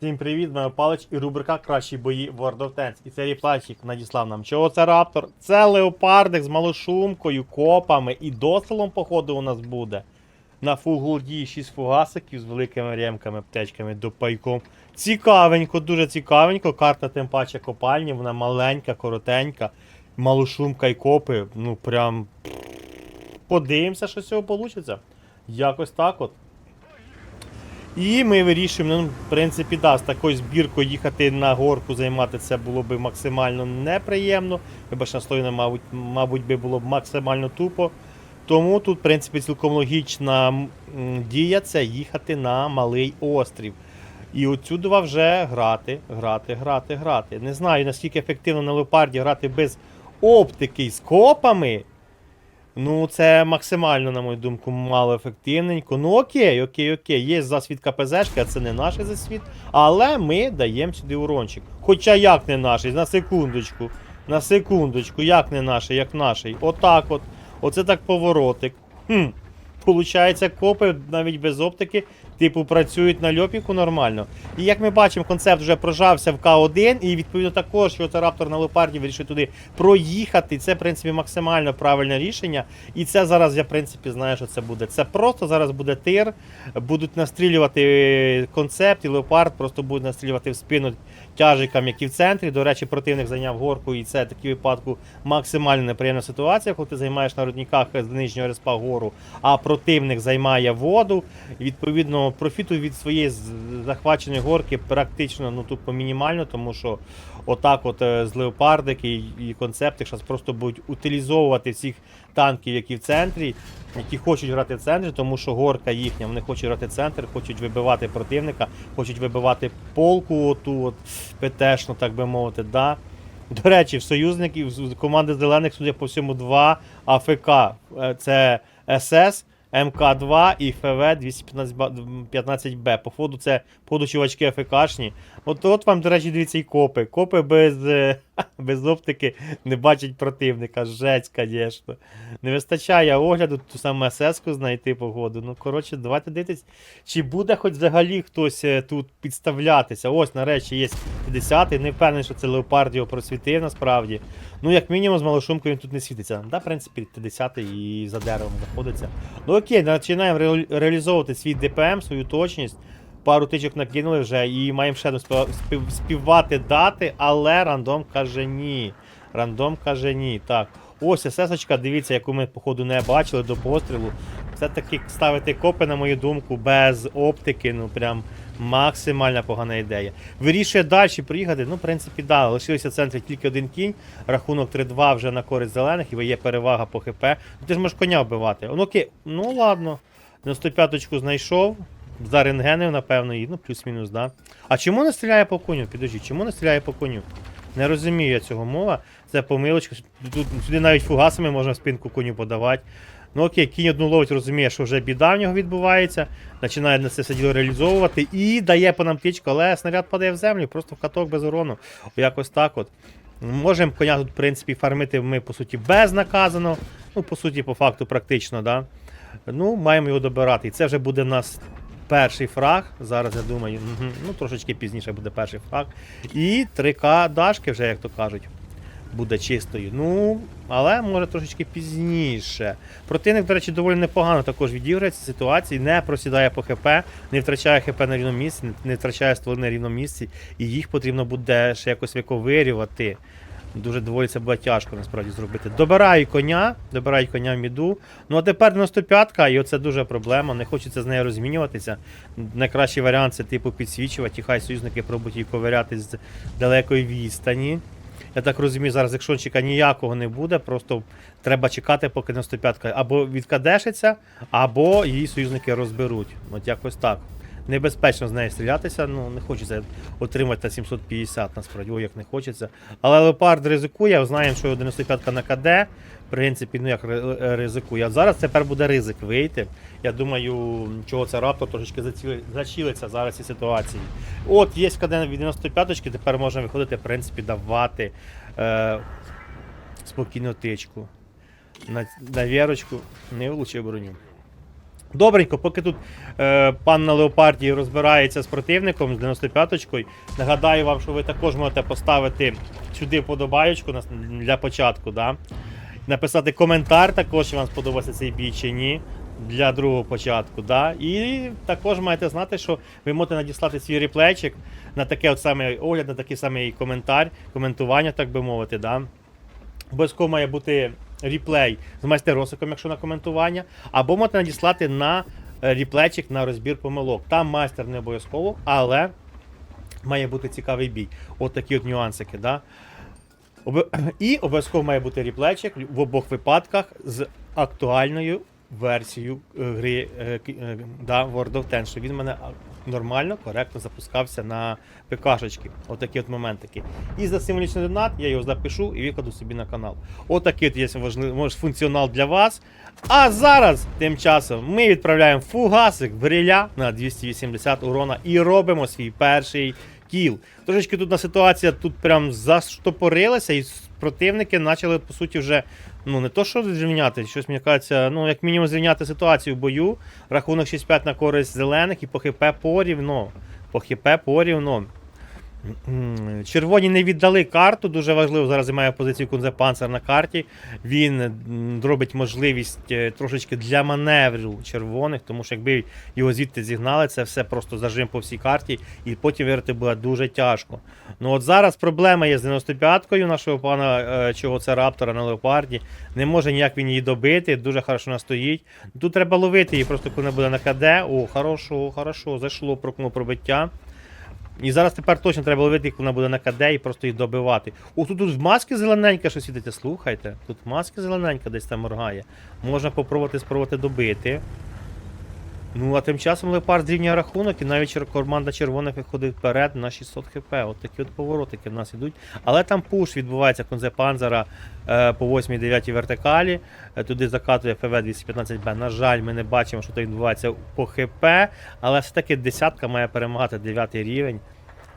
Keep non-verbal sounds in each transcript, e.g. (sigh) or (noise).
Всім привіт, мене Палич і рубрика Кращі бої World of Tanks. І цей реплайчик надіслав нам. Чого це раптор? Це леопардик з малошумкою, копами і доселом, походу, у нас буде. На фуглді 6 фугасиків з великими ремками, птечками, допайком. Цікавенько, дуже цікавенько. Карта тим паче копальні, вона маленька, коротенька. Малошумка і копи. Ну прям. Подивимося, що з цього вийде. Якось так от. І ми вирішуємо, ну, в принципі, да, з такою збіркою їхати на горку займати це було б максимально неприємно. Вибач на слові, мабуть, мабуть, би було б максимально тупо. Тому тут, в принципі, цілком логічна дія це їхати на малий острів. І отсюди вже грати, грати, грати, грати. Не знаю, наскільки ефективно на леопарді грати без оптики з копами. Ну, це максимально, на мою думку, мало ефективненько. Ну окей, окей, окей. Є засвід КПЗшки, а це не наш засвіт. Але ми даємо сюди урончик. Хоча як не наш, на секундочку. На секундочку, як не наш, як наш. Отак от. Оце так поворотик. Хм. Получається, копи навіть без оптики, типу, працюють на льопіку нормально. І як ми бачимо, концепт вже прожався в К1, і відповідно також, що це раптор на леопарді вирішив туди проїхати. Це, в принципі, максимально правильне рішення. І це зараз я, в принципі, знаю, що це буде. Це просто зараз буде тир, будуть настрілювати концепт, і леопард просто буде настрілювати в спину тяжикам, які в центрі. До речі, противник зайняв горку, і це в такий випадку максимально неприємна ситуація, коли ти займаєш на рудниках з нижнього респа гору, а противник займає воду. І, відповідно, профіту від своєї захваченої горки практично ну, тупо мінімально, тому що отак от е, з леопардики і концепти зараз просто будуть утилізовувати всіх танків, які в центрі, які хочуть грати в центрі, тому що горка їхня, вони хочуть грати центр, хочуть вибивати противника, хочуть вибивати полку, оту от ПТшну, так би мовити. Да? До речі, в союзників з команди зелених, судя по всьому, два АФК. Е, Це СС, МК2 і ФВ 215Б. Походу, це походу чувачки АФКшні. От, от вам, до речі, дивіться, і копи. Копи без, е, (laughs) без оптики не бачать противника. Жесть, звісно. Не вистачає огляду, ту саму СС-ку знайти погоду. Ну, коротше, давайте дивитись, чи буде хоч взагалі хтось е, тут підставлятися. Ось, нарешті, є 50-й. Не впевнений, що це леопард його просвітив насправді. Ну, як мінімум, з малошумкою він тут не світиться. Да, в принципі, 50-й і за деревом знаходиться. Ну окей, починаємо ре- реалізовувати свій ДПМ, свою точність. Пару тичок накинули вже і маємо ще співати дати, але рандом каже ні. Рандом каже ні. Так. Ось СС-очка, дивіться, яку ми, походу, не бачили до пострілу. Все-таки ставити копи, на мою думку, без оптики, ну прям максимально погана ідея. Вирішує далі приїхати. Ну, в принципі, да, лишився в центрі тільки один кінь. Рахунок 3-2 вже на користь зелених, і є перевага по ХП. Ти ж можеш коня вбивати. Ну окей, ну ладно. 95-ку знайшов. За рентгенів, напевно, і, ну, плюс-мінус, да. А чому не стріляє по коню? Підожди, чому не стріляє по коню? Не розумію я цього мова. Це помилочка. Тут сюди навіть фугасами можна спинку коню подавати. Ну окей, кінь одну ловить, розуміє, що вже біда в нього відбувається. Починає на це все діло реалізовувати і дає по нам птічку, але снаряд падає в землю, просто в каток без урону. Якось так от. Можемо коня тут, в принципі, фармити ми, по суті, безнаказано. Ну, по суті, по факту, практично, да. Ну, маємо його добирати. І це вже буде нас перший фраг. Зараз я думаю, ну трошечки пізніше буде перший фраг. І 3К дашки вже, як то кажуть, буде чистою. Ну, але може трошечки пізніше. Противник, до речі, доволі непогано також відіграється ситуації, не просідає по ХП, не втрачає ХП на рівному місці, не втрачає стволи на рівному місці, і їх потрібно буде ще якось виковирювати. Дуже це буде тяжко насправді зробити. Добираю коня, добираю коня в міду. Ну а тепер 95-ка, і оце дуже проблема. Не хочеться з нею розмінюватися. Найкращий варіант це типу підсвічувати, і хай союзники пробують її ковиряти з далекої відстані. Я так розумію, зараз, якщо ніякого не буде, просто треба чекати, поки 95-ка або відкадешиться, або її союзники розберуть. От якось так. Небезпечно з нею стрілятися, ну не хочеться отримати на 750, насправді, ой, як не хочеться. Але леопард ризикує, знаємо, що 95-ка на КД. В принципі, ну як ризикує. А зараз тепер буде ризик вийти. Я думаю, чого це раптор трошечки зачілиться зараз ці ситуації. От, є КД від 95-ки, тепер можна виходити, в принципі, давати е, спокійну тичку. На, на вірочку не влучив броню. Добренько, поки тут е, пан на леопарді розбирається з противником з 95-очкою, нагадаю вам, що ви також можете поставити сюди вподобаєчку для початку, да? написати коментар також, чи вам сподобався цей бій чи ні. Для другого початку, да? І також маєте знати, що ви можете надіслати свій реплейчик на таке от саме огляд, на такий самий коментар, коментування, так би мовити, да? Обов'язково має бути реплей з майстеросиком, якщо на коментування, або можете надіслати на е, реплейчик на розбір помилок. Там майстер не обов'язково, але має бути цікавий бій. От такі от нюансики. Да? (clears throat) І обов'язково має бути реплейчик в обох випадках з актуальною версією е, гри е, да, World of Tanks, він мене нормально, коректно запускався на ПКшечки. Отакі от моментики. І за символічний донат я його запишу і викладу собі на канал. Отакий от є важливий функціонал для вас. А зараз, тим часом, ми відправляємо фугасик бриля на 280 урона і робимо свій перший кіл. Трошечки тут на ситуація тут прям заштопорилася, і противники почали, по суті, вже ну не то, що зрівняти, щось мені кажеться, ну як мінімум зрівняти ситуацію в бою. Рахунок 6-5 на користь зелених і по ХП порівно. По ХП порівно. Червоні не віддали карту, дуже важливо. Зараз займає позицію Кунзепанцер на карті. Він робить можливість е, трошечки для маневру червоних, тому що якби його звідти зігнали, це все просто зажим по всій карті, і потім виграти буде дуже тяжко. Ну от зараз проблема є з 95-кою нашого пана, е, чого це раптора на леопарді. Не може ніяк він її добити, дуже хорошо настоїть. Тут треба ловити її, просто коли не буде на КД. О, хорошо, хорошо, зайшло прокнув пробиття. І зараз тепер точно треба ловити, як вона буде на КД і просто їх добивати. О, тут, тут маски зелененька щось світиться, слухайте. Тут маски зелененька десь там моргає. Можна попробувати спробувати добити. Ну, а тим часом Лепард зрівняє рахунок, і навіть команда червоних виходить вперед на 600 хп. От такі от поворотики в нас ідуть. Але там пуш відбувається конзе Панзера е, по 8-9 вертикалі. Е, туди закатує ФВ 215Б. На жаль, ми не бачимо, що там відбувається по ХП, але все-таки десятка має перемагати 9 рівень.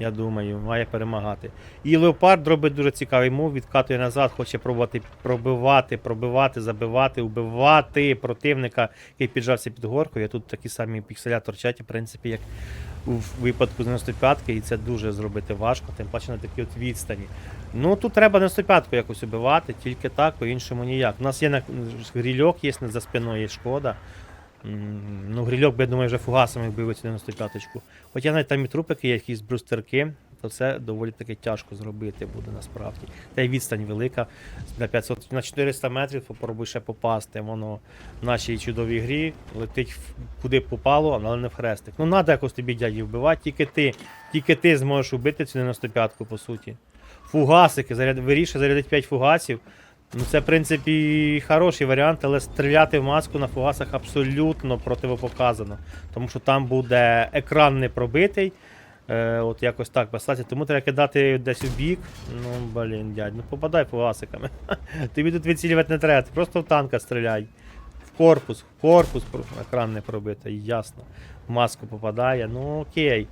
Я думаю, має перемагати. І Леопард робить дуже цікавий мув, відкатує назад, хоче пробувати пробивати, пробивати, забивати, вбивати противника, який піджався під горкою. Тут такі самі пікселя торчать, в принципі, як у випадку 95-ки, і це дуже зробити важко, тим паче на такій от відстані. Ну тут треба 95-ку якось убивати, тільки так, по-іншому ніяк. У нас є на грільок, є за спиною є шкода. Ну, грильок, би, я думаю, вже фугасами вбив цю 95-ку. Хоча навіть там і трупики є, якісь брустерки, то це доволі таки тяжко зробити буде насправді. Та й відстань велика. На 500, на 400 метрів попробуй ще попасти. Воно в нашій чудовій грі летить куди попало, але не в хрестик. Ну, треба якось тобі дяді вбивати, тільки ти. Тільки ти зможеш убити цю 95-ку, по суті. Фугасики, заряд... вирішує зарядити 5 фугасів. Ну, це, в принципі, хороший варіант, але стріляти в маску на фугасах абсолютно противопоказано. Тому що там буде екран не пробитий. Е, от якось так писати. Тому треба кидати десь у бік. Ну, блін, дядь, ну попадай фугасиками. (laughs) Тобі тут відцілювати не треба, ти просто в танка стріляй. В корпус, в корпус екран не пробитий, ясно. В маску попадає, ну окей.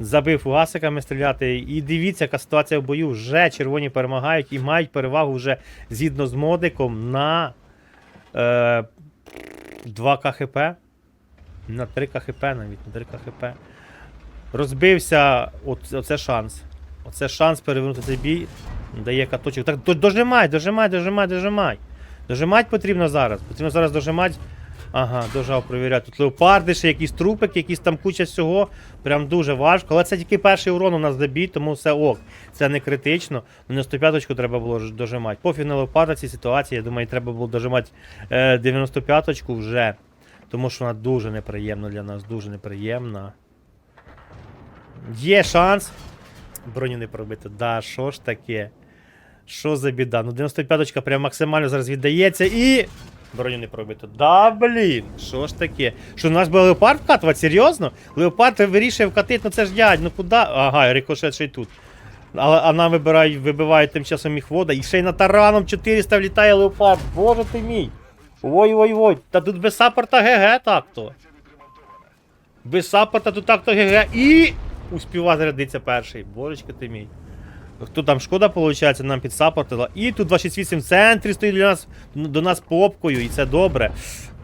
Забив фугасиками стріляти. І дивіться, яка ситуація в бою. Вже червоні перемагають і мають перевагу вже згідно з модиком на е, 2 КХП. На 3 КХП навіть, на 3 КХП. Розбився. Оце шанс. Оце шанс перевернути цей бій. Дає каточок. Так дожимай, дожимай, дожимай, дожимай. Дожимать потрібно зараз. Потрібно зараз дожимати. Ага, дожав провіряти. Тут леопарди, ще якісь трупики, якісь там куча всього. Прям дуже важко. Але це тільки перший урон у нас забій, тому все ок. Це не критично. На 105-ку треба було дожимати. Пофіг на леопарда цій ситуації, я думаю, треба було дожимати е, 95-ку вже. Тому що вона дуже неприємна для нас, дуже неприємна. Є шанс. Броню не пробити. Да, що ж таке? Що за біда? Ну 95-ка прям максимально зараз віддається і. Броню не пробито. Да, блін, що ж таке? Що у нас буде леопард вкатувати? Серйозно? Леопард вирішує вкатити, ну це ж дядь, ну куди? Ага, рикошет ще й тут. А, нам вибирають, вибивають тим часом їх вода. І ще й на тараном 400 влітає леопард. Боже ти мій. Ой-ой-ой. Та тут без саппорта ГГ так-то. Без саппорта тут так-то ГГ. І. Успіва зарядиться перший. Божечки ти мій. Хто там шкода, виходить, нам підсапортила. І тут 268 в центрі стоїть для нас, до нас попкою, і це добре.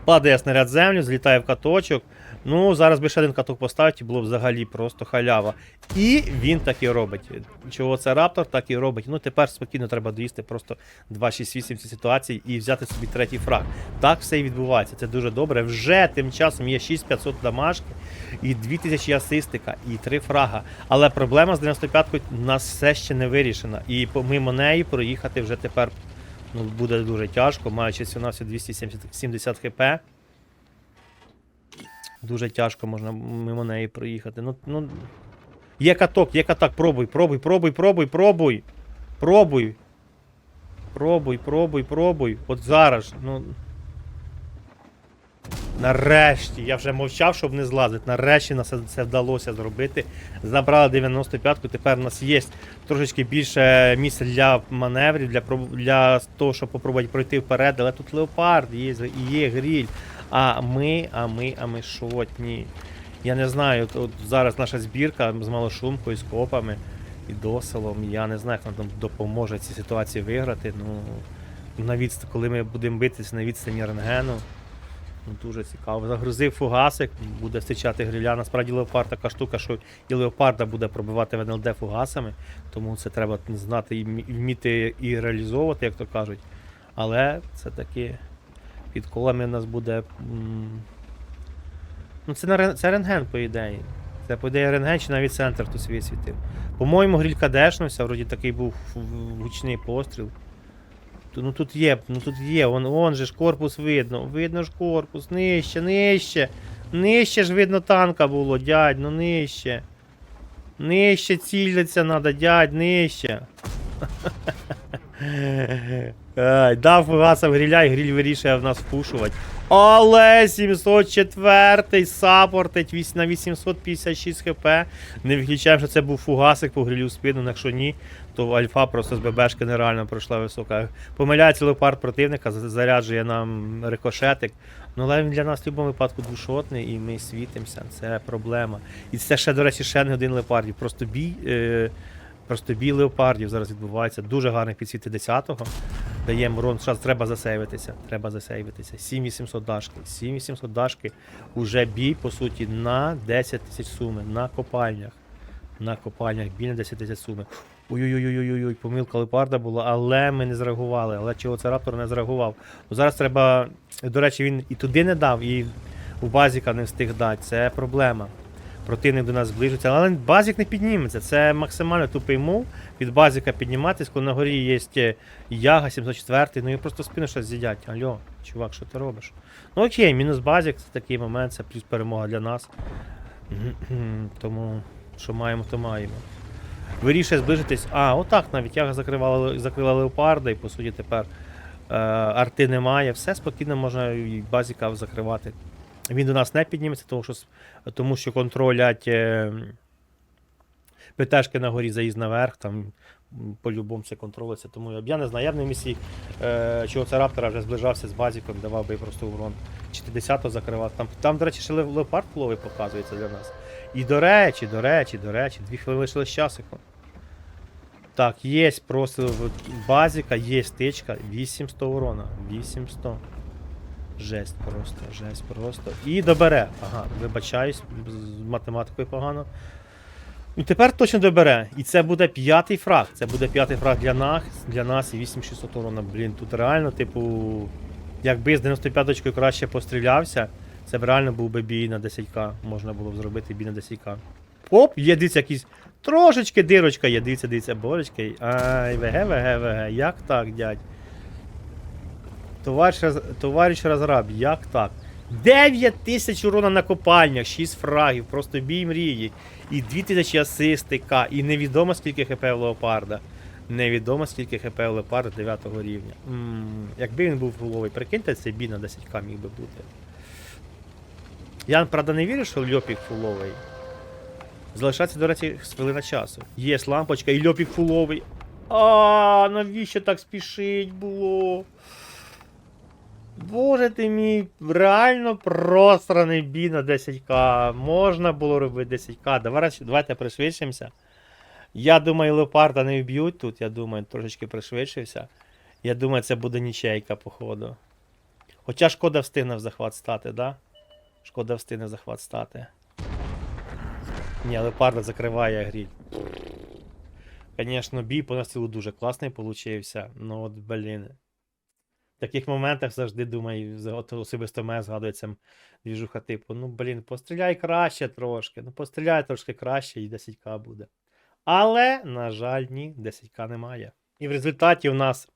Падає снаряд землю, злітає в каточок. Ну, зараз би ще один каток поставити, було б взагалі просто халява. І він так і робить. Чого це раптор, так і робить. Ну тепер спокійно треба доїсти просто 2-6-8 ці ситуації і взяти собі третій фраг. Так все і відбувається. Це дуже добре. Вже тим часом є 6500 дамажки, і 2000 асистика, і 3 фрага. Але проблема з 95-кою у нас все ще не вирішена. І помимо неї проїхати вже тепер ну, буде дуже тяжко, маючи всього на 270 хп. Дуже тяжко можна мимо неї проїхати. Ну, ну, є каток, є каток, пробуй, пробуй, пробуй, пробуй, пробуй. Пробуй. Пробуй, пробуй, пробуй. От зараз. Ну. Нарешті, я вже мовчав, щоб не злазити. Нарешті нас це- вдалося зробити. Забрали 95-ку, тепер у нас є трошечки більше місця для маневрів, для, для того, щоб попробувати пройти вперед, але тут леопард є, є гріль. А ми, а ми, а ми шотні. Я не знаю, от, зараз наша збірка з малошумкою, з копами і доселом. Я не знаю, як нам там допоможе ці ситуації виграти. Ну, на коли ми будемо битися на відстані рентгену. Ну, дуже цікаво. Загрузив фугасик, буде зустрічати гриля. Насправді леопард така штука, що і леопарда буде пробивати в НЛД фугасами, тому це треба знати і вміти і реалізовувати, як то кажуть. Але це таки під колами у нас буде. Ну, це, це рентген, по ідеї. Це, по ідеї, рентген чи навіть центр тут висвітив. По-моєму, грілька дешнувся, вроді такий був гучний постріл. Ну тут є, ну тут є, вон, вон же ж корпус видно. Видно ж корпус, нижче, нижче. Нижче ж видно танка було, дядь, ну нижче. Нижче цілиться треба, дядь, нижче. (laughs) Дав фугасом гріля, і гріль вирішує в нас впушувати. Але 704 саппортить на 856 хп. Не виключаємо, що це був фугасик по грилю в спину. ну, Якщо ні, то альфа просто з ББшки нереально пройшла висока. Помиляється леопард противника, заряджує нам рикошетик. Ну, але він для нас в будь-якому випадку двушотний, і ми світимося. Це проблема. І це ще, до речі, ще не один леопардів. Просто бій. Е- Просто бій леопардів зараз відбувається. Дуже гарний підсвіти 10-го. Даємо урон. Зараз треба засейвитися. Треба засейвитися. 7800 дашки. 7800 дашки. Уже бій, по суті, на 10 тисяч суми. На копальнях. На копальнях бій на 10 тисяч суми. Ой-ой-ой-ой-ой, помилка леопарда була, але ми не зреагували. Але чого це раптор не зреагував? Ну, зараз треба. До речі, він і туди не дав, і у базіка не встиг дати. Це проблема. Противник до нас зближується, але базік не підніметься. Це максимально тупий мов. Від базіка підніматись, коли на горі є е, яга 704, ну і просто спину щось з'їдять. Алло, чувак, що ти робиш? Ну окей, мінус базік, це такий момент, це плюс перемога для нас. Тому що маємо, то маємо. Вирішує зближитись. А, отак навіть яга закривала, закрила леопарда, і по суті тепер е, арти немає. Все спокійно можна і базіка закривати. Він до нас не підніметься, тому що, тому що контролять е, ПТшки на горі заїзд наверх, там по-любому це контролиться. Тому я, не знаю, я б на місці е, чого це раптора вже зближався з базіком, давав би просто урон. Чи ти 10-го закривав. Там, там, до речі, ще ле- леопард половий показується для нас. І до речі, до речі, до речі, дві хвилини лишилось часику. Так, є просто базіка, є стичка, 800 урона. 800. Жесть просто, жесть просто. І добере. Ага, вибачаюсь, з математикою погано. Ну тепер точно добере. І це буде п'ятий фраг. Це буде п'ятий фраг для нас, для нас і 8600 урона. Блін, тут реально, типу, якби з 95-очкою краще пострілявся, це б реально був би бій на 10к. Можна було б зробити бій на 10к. Оп, є дивіться якісь. Трошечки дирочка є, дивіться, дивіться, борочки. Ай, ВГ, ВГ, ВГ. Як так, дядь? Товариш, товариш розраб, як так? 9 тисяч урона на копальнях, 6 фрагів, просто бій мрії. І 2000 асисти К, і невідомо скільки хп в леопарда. Невідомо скільки хп в леопарда 9 рівня. м якби він був фуловий, прикиньте, цей бій на 10к міг би бути. Я, правда, не вірю, що Льопік фуловий. Залишається, до речі, хвилина часу. Є лампочка і Льопік фуловий. А, навіщо так спішить було? Боже ти мій, реально просраний бій на 10к. Можна було робити 10к. Давай, давайте пришвидшимося. Я думаю, леопарда не вб'ють тут. Я думаю, трошечки пришвидшився. Я думаю, це буде нічейка, походу. Хоча шкода встигне в захват стати, да? Шкода встигне в захват стати. Ні, леопарда закриває гріль. Звісно, бій по настрілу дуже класний получився. Ну от, блін. В таких моментах завжди думаю, от особисто мене згадується двіжуха типу, ну блін, постріляй краще трошки, ну постріляй трошки краще і 10к буде. Але, на жаль, ні, 10к немає. І в результаті у нас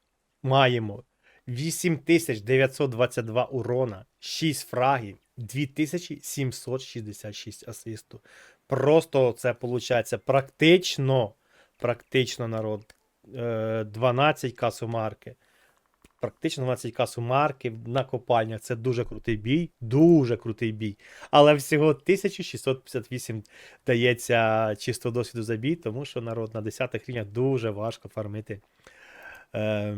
маємо 8922 урона, 6 фрагів, 2766 асисту. Просто це виходить практично, практично народ. е, 12к сумарки. Практично 12к сумарки на копальнях. Це дуже крутий бій. Дуже крутий бій. Але всього 1658 дається чисто досвіду за бій, тому що народ на 10 рівнях дуже важко фармити. Е,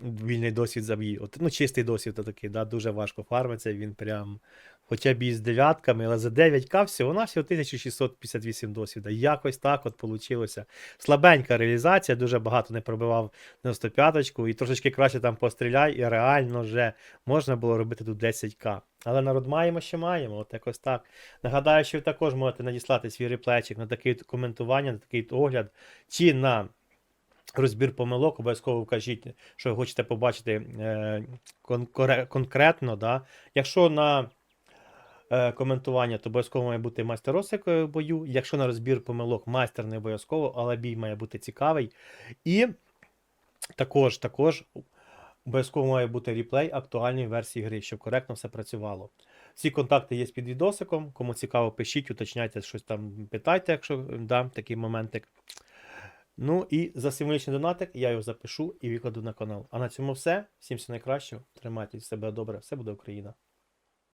вільний досвід за бій. От, ну, чистий досвід такий, да, дуже важко фармиться. Він прям, хоча б і з дев'ятками, але за 9к всього на всього 1658 досвіда. Якось так от получилося. Слабенька реалізація, дуже багато не пробивав 95-ку, і трошечки краще там постріляй, і реально вже можна було робити тут 10к. Але народ маємо, що маємо, от якось так. Нагадаю, що ви також можете надіслати свій реплейчик на таке коментування, на такий огляд, чи на розбір помилок, обов'язково вкажіть, що ви хочете побачити е, кон- конкретно. Да? Якщо на коментування, то обов'язково має бути майстер розсик бою. Якщо на розбір помилок, майстер не обов'язково, але бій має бути цікавий. І також, також обов'язково має бути реплей актуальної версії гри, щоб коректно все працювало. Всі контакти є під відосиком. Кому цікаво, пишіть, уточняйте, щось там питайте, якщо да, такий моментик. Ну і за символічний донатик я його запишу і викладу на канал. А на цьому все. Всім все найкращого. Тримайте себе добре, все буде Україна.